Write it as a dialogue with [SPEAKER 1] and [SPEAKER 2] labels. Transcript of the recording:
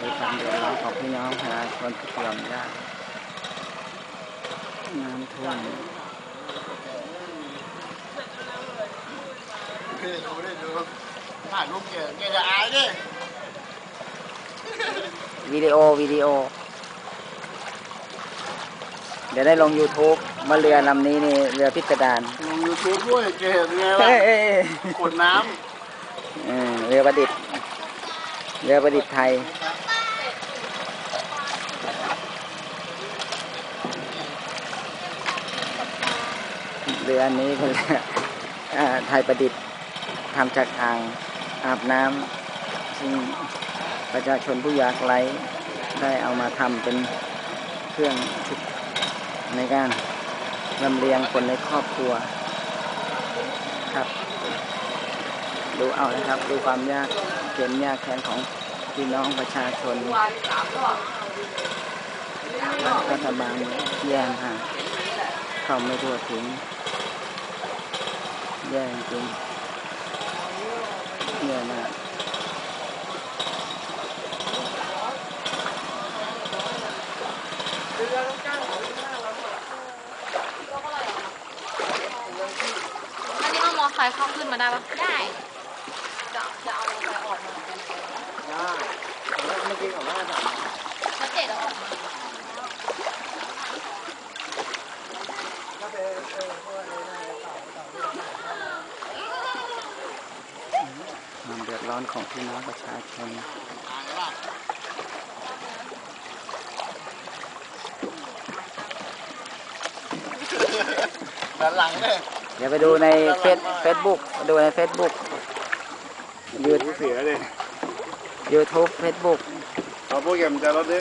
[SPEAKER 1] คือความเดือดร้อนของพี่น้องประชาชนที่ลำยากน้ำท่วม
[SPEAKER 2] ดูดิดูถ่ายรูปเก๋เก๋จะอายดิ
[SPEAKER 1] วิดีโอวิดีโอ เดี๋ยวได้ลง YouTube มาเรือลำนี้นี่เรือพิสดาร
[SPEAKER 2] ลงยูทูบด้วยเก๋เป็นไงล่ะ
[SPEAKER 1] เอ้ยเอ้ยเอ้ย
[SPEAKER 2] กดน้
[SPEAKER 1] เออเรือประดิษฐ์เรือประดิษฐ์ไทย เรืออันนี้เป็นเรืออ่าไทยประดิษฐ์ทำจากอ่างอาบน้ำซึ่งประชาชนผู้ยากไร้ได้เอามาทำเป็นเครื่องชุดในการลำเลียงคนในครอบครัวครับ ดูเอานะครับ ดูความยากเข็นยากแค้นของพี่น้องประชาชนรัฐบาลแย่งห่างเข้าไม่ทั่วถึง แย่จริงแย่มาก
[SPEAKER 3] อันนี้เอามอไซค์เข้าขึ้นมาได้ปะได้ จะจะเอามอไซค์ออกมาเป็นำ
[SPEAKER 2] ได้เมื่อกี้ของหน้าถาม
[SPEAKER 3] แล้วเจ็ดเอาออกมา
[SPEAKER 1] ความเดือ ร้อนของพี่น้องประชาชน
[SPEAKER 2] อายป่ะด้านหลังเนี่ย
[SPEAKER 1] อย่าไปดูในเฟซเฟซบุ๊กดูในเฟซบุ๊กยู
[SPEAKER 2] ดูเสียเลย
[SPEAKER 1] ยูทูบเฟซบุ๊ก
[SPEAKER 2] เอาพวกแกมจะรถดิ